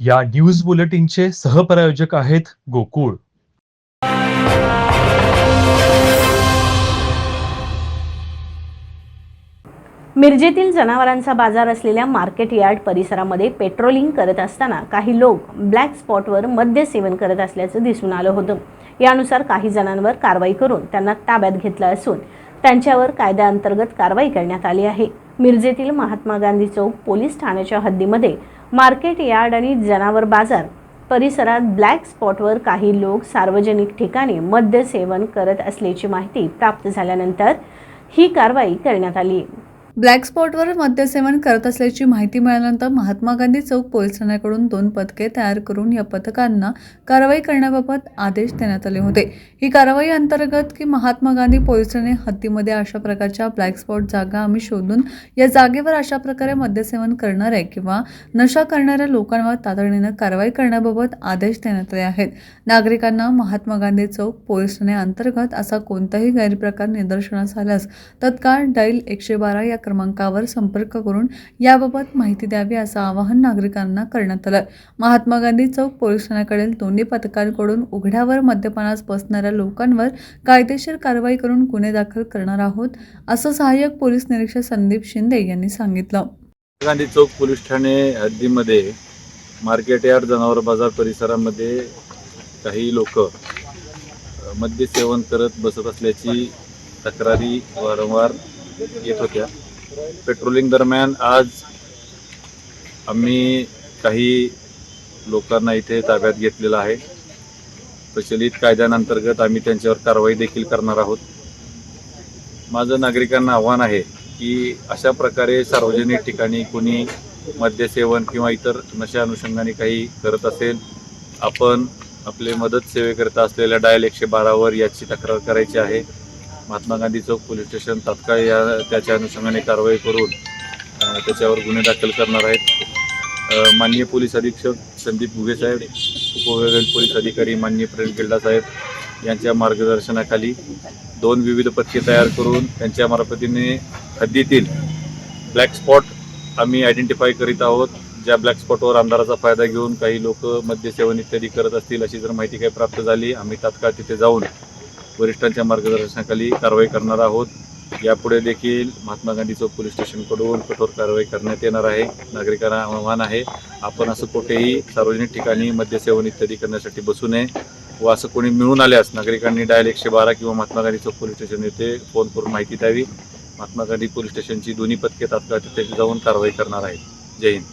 या न्यूज बुलेटिनचे सहप्रायोजक आहेत गोकुळ. मिरजेतील जनावरांचा बाजार असलेल्या मार्केट यार्ड परिसरामध्ये पेट्रोलिंग करत असताना काही लोक ब्लॅक स्पॉटवर मद्य सेवन करत असल्याचं दिसून आलं होतं. यानुसार काही जणांवर कारवाई करून त्यांना ताब्यात घेतलं असून त्यांच्यावर कायद्याअंतर्गत कारवाई करण्यात आली आहे. मिरजेतील महात्मा गांधी चौक पोलीस ठाण्याच्या हद्दीमध्ये मार्केट यार्ड आणि जनावर बाजार परिसरात ब्लॅक स्पॉटवर काही लोक सार्वजनिक ठिकाणी मद्य सेवन करत असल्याची माहिती प्राप्त झाल्यानंतर ही कारवाई करण्यात आली. ब्लॅक स्पॉटवर मद्यसेवन करत असल्याची माहिती मिळाल्यानंतर महात्मा गांधी चौक पोलीस ठाण्याकडून दोन पथके तयार करून या पथकांना कारवाई करण्याबाबत आदेश देण्यात आले होते. ही कारवाई अंतर्गत की महात्मा गांधी पोलीस ठाणे हद्दीमध्ये अशा प्रकारच्या ब्लॅक स्पॉट जागा आम्ही शोधून या जागेवर अशा प्रकारे मद्यसेवन करणाऱ्या किंवा नशा करणाऱ्या लोकांवर तातडीनं कारवाई करण्याबाबत आदेश देण्यात आले आहेत. नागरिकांना महात्मा गांधी चौक पोलीस ठाणे अंतर्गत असा कोणताही गैरप्रकार निदर्शनास आल्यास तत्काळ डाईल एकशे बारा या क्रमांकावर संपर्क करून याबाबत माहिती द्यावी असं आवाहन नागरिकांना करण्यात आलं. महात्मा गांधी चौक पोलीस ठाण्याकडील दोन्ही पथकांकडून उघड्यावर मद्यपानास बसणाऱ्या लोकांवर कायदेशीर कारवाई करून गुन्हे दाखल करणार आहोत असं सहाय्यक पोलीस निरीक्षक संदीप शिंदे यांनी सांगितलं. गांधी चौक पोलीस ठाणे हद्दीमध्ये मार्केट यार्ड जनावर बाजार परिसरामध्ये काही लोक मद्य सेवन करत बसत असल्याची तक्रारी वारंवार येत होत्या. पेट्रोलिंग दरम्यान आज आम्ही काही लोकांना इथे ताब्यात घेतलेलं आहे. प्रचलित कायद्याअंतर्गत आम्ही त्यांच्यावर कारवाई देखील करणार आहोत. माझं नागरिकांना आव्हान आहे की अशा प्रकारे सार्वजनिक ठिकाणी कोणी मद्यसेवन किंवा इतर नशा अनुषंगाने काही करत असेल आपण आपले मदत सेवेकरिता असलेल्या डायल एकशे बारावर याची तक्रार करायची आहे. महात्मा गांधी चौक पोलीस स्टेशन तात्काळ या त्याच्या अनुषंगाने कारवाई करून त्याच्यावर गुन्हे दाखल करणार आहेत. माननीय पोलीस अधीक्षक संदीप घुगे साहेब उपविभागीय पोलीस अधिकारी माननीय प्रेम गिल्डा साहेब यांच्या मार्गदर्शनाखाली दोन विविध पथके तयार करून त्यांच्या मार्फतीने हद्दीतील ब्लॅक स्पॉट आम्ही आयडेंटिफाय करीत आहोत. ज्या ब्लॅक स्पॉटवर अंधाराचा फायदा घेऊन काही लोक मद्यसेवन इत्यादी करत असतील अशी जर माहिती काही प्राप्त झाली आम्ही तात्काळ तिथे जाऊन वरिष्ठांच्या मार्गदर्शनाखाली कारवाई करणार आहोत. यापुढे देखील महात्मा गांधी चौक पोलीस स्टेशनकडून कठोर कारवाई करण्यात येणार आहे. नागरिकांना आव्हान आहे. आपण असं कुठेही सार्वजनिक ठिकाणी मद्यसेवन इत्यादी करण्यासाठी बसू नये व असं कोणी मिळून आल्यास नागरिकांनी डायल एकशे बारा किंवा महात्मा गांधी चौक पोलीस स्टेशन येथे फोन करून माहिती द्यावी. महात्मा गांधी पोलीस स्टेशनची दोन्ही पथके तात्काळ तिथे जाऊन कारवाई करणार आहेत. जय हिंद.